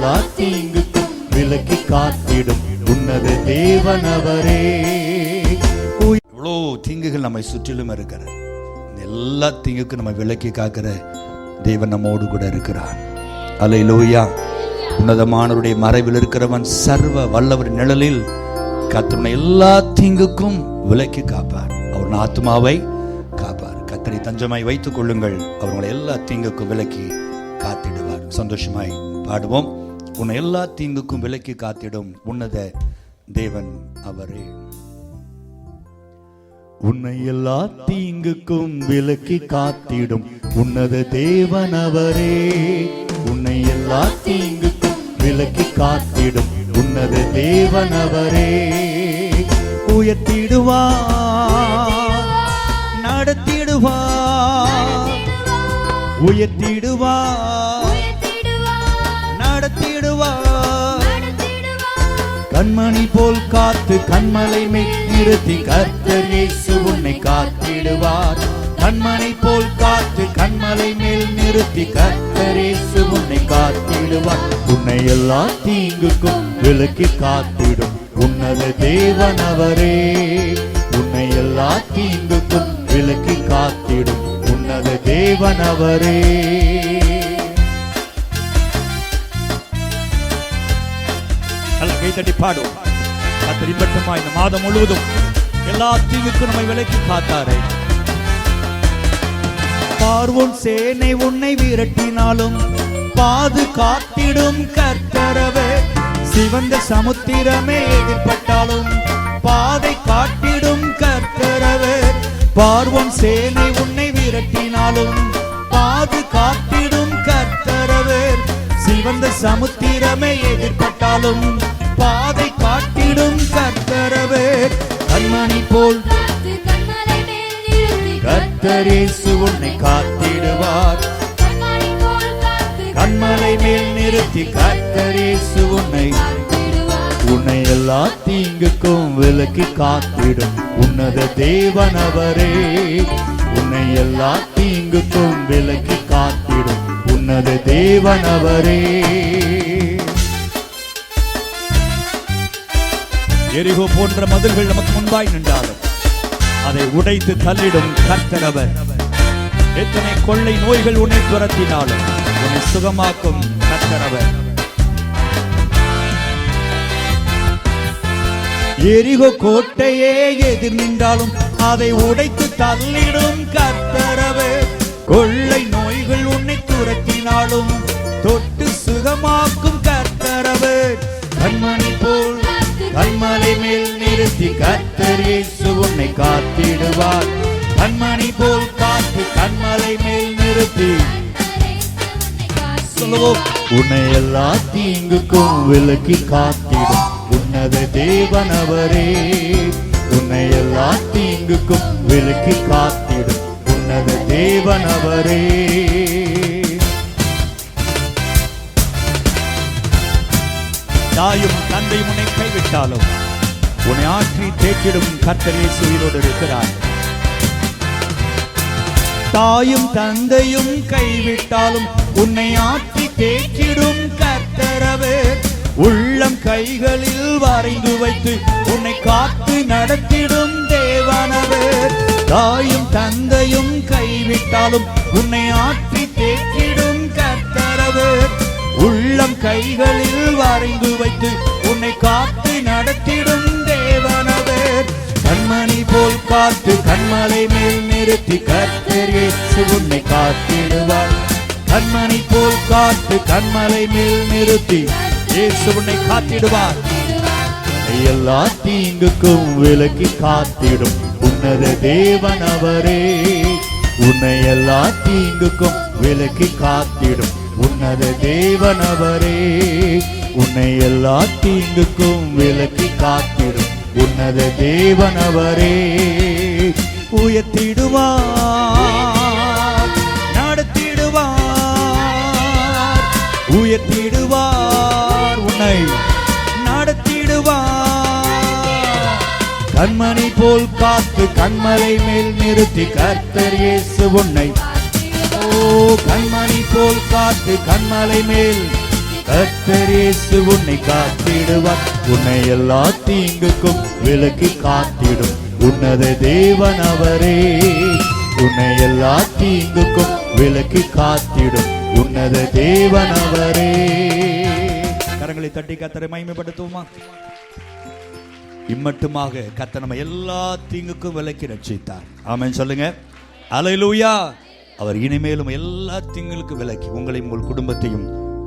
எல்லா தீங்குக்கும் விலக்கி காத்திடும். உன்னது தேவன் அவரே. இவ்வளோ தீங்குகள் நம்மை சுற்றிலும் இருக்கிறது. எல்லா தீங்குக்கும் நம்ம விலக்கி காக்கிற தேவன் நம்மோடு கூட இருக்கிறான் அலை லோயா உன்னதமானவருடைய மறைவில் இருக்கிறவன் சர்வ வல்லவர் நிழலில் கத்தனை எல்லா தீங்குக்கும் விலக்கி காப்பார். அவர் ஆத்மாவை காப்பார். கத்தனை தஞ்சமாய் வைத்துக் கொள்ளுங்கள். அவர்களை எல்லா தீங்குக்கும் விலக்கி காத்திடுவார். சந்தோஷமாய் பாடுவோம். உன்னை எல்லா தீங்குக்கும் விலக்கி காத்திடும் உன்னத தேவன் அவரே. உன்னை எல்லா தீங்குக்கும் விலக்கி காத்திடும் உன்னத அவரே. உன்னை எல்லா தீங்குக்கும் விலக்கி காத்திடும் உன்னத தேவன் அவரே. உயர்த்திடுவா நடத்திடுவா உயர்த்திடுவா கண்மணி போல் காத்து கண்மலை மேல் நிறுத்தி கர்த்தர் இயேசு உன்னை காத்திடுவார். கண்மணி போல் காத்து கண்மலை மேல் நிறுத்தி கர்த்தர் இயேசு உன்னை காத்திடுவார். உன்னை எல்லா தீங்குக்கும் விலக்கி காத்திடும் உன்னத அவரே. உன்னை எல்லா தீங்குக்கும் விலக்கி காத்திடும் உன்னத அவரே. நல்ல கைத்தட்டி பாடும் கத்தரி மட்டுமா இந்த மாதம் முழுவதும் எல்லா தீவுக்கும் நம்மை விலக்கி காத்தாரே. பார்வோன் சேனை உன்னை விரட்டினாலும் பாதுகாத்திடும் கர்த்தரவே. சிவந்த சமுத்திரமே எதிர்பட்டாலும் பாதை காட்டிடும் கர்த்தரவே. பார்வோன் சேனை உன்னை விரட்டினாலும் பாதுகாத்து சிவந்த சமுத்திரமே எதிர்பட்டாலும் பாதை காட்டிடும் கத்தரவே கண்மணி போல் கர்த்தரேசு உன்னை காத்திடுவார். கண்மலை மேல் நிறுத்தி கத்தரேசு உன்னை உன்னை எல்லா தீங்குக்கும் விலக்கி காத்திடும். உன்னத தேவன் அவரே. உன்னை எல்லா தீங்குக்கும் விலக்கி உன்னத தேவனவரே. எரிகோ போன்ற மதில்கள் நமக்கு முன்பாய் நின்றாலும் அதை உடைத்து தள்ளிடும் கர்த்தரவர். எத்தனை கொள்ளை நோய்கள் உன்னை துரத்தினாலும் உன்னை சுகமாக்கும் கர்த்தரவர். எரிகோ கோட்டையே எதிர் நின்றாலும் அதை உடைத்து தள்ளிடும் கர்த்தரவே கொள்ளை துரத்தினாலும் தொட்டு சுகமாக்கும் கர்த்தரவே. கண்மணி போல் கண்மலை மேல் நிறுத்தி கர்த்தர் இயேசு உன்னை காத்திடுவார். கண்மணி போல் காத்து கண்மலை மேல் நிறுத்தி. சொல்லுவோம் உன்னை எல்லா தீங்குக்கும் விலக்கி காத்திடும். உன்னத அவரே உன்னை எல்லா தீங்குக்கும் விலக்கி காத்திடும். உன்னத அவரே தாயும் தந்தை உன்னை கைவிட்டாலும் உன்னை ஆற்றி தேற்றிடும் கர்த்தரே சுயிரோடு இருக்கிறார். தாயும் தந்தையும் கைவிட்டாலும் உன்னை ஆற்றி தேற்றிடும் கர்த்தரவே உள்ளம் கைகளில் வரைந்து வைத்து உன்னை காத்து நடத்திடும் தேவனவே தாயும் தந்தையும் கைவிட்டாலும் உன்னை ஆற்றி உள்ளம் கைகளில் வரைந்து வைத்து உன்னை காத்து நடத்திடும் தேவனவே. கண்மணி போல் காத்து கண்மலை மேல் நிறுத்தி கர்த்தர் இயேசு உன்னை காத்திடுவார். கண்மணி போல் காத்து கண்மலை மேல் நிறுத்தி இயேசு உன்னை காத்திடுவார். எல்லா தீங்குக்கும் விலக்கி காத்திடும் உன்னத தேவன் அவரே. உன்னை எல்லா தீங்குக்கும் விலக்கி காத்திடும். உன்னத தேவன் அவரே. உன்னை எல்லா தீங்குக்கும் விலக்கி காத்திடும். உன்னத தேவன் அவரே. உயர்த்திடுவா நடத்திடுவார். உயர்த்திடுவார் உன்னை நடத்திடுவார். கண்மணி போல் காத்து கண்மலை மேல் நிறுத்தி கர்த்தர் இயேசு உன்னை கண்மணி போல் காத்து கண்மலை மேல். கத்தரேசு உன்னை காத்திடுவார். உன்னை எல்லா தீங்குக்கும் விலக்கி காத்திடும். உன்னத தேவன் அவரே. உன்னை எல்லா தீங்குக்கும் விலக்கி காத்திடும். உன்னத தேவன் அவரே. கரங்களை தட்டி கத்தரை மகிமைப்படுத்துவோமா? இம்மட்டுமாக கத்த நம்ம எல்லா தீங்குக்கும் விலக்கி ரட்சித்தார். ஆமென் சொல்லுங்க. அலையிலூயா அவர் இனிமேலும் எல்லா திங்களுக்கும் விலக்கி உங்களையும் உங்கள் குடும்பத்தையும்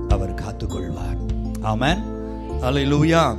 அவர் காத்துக்கொள்வார். ஆமன். அலை லூயா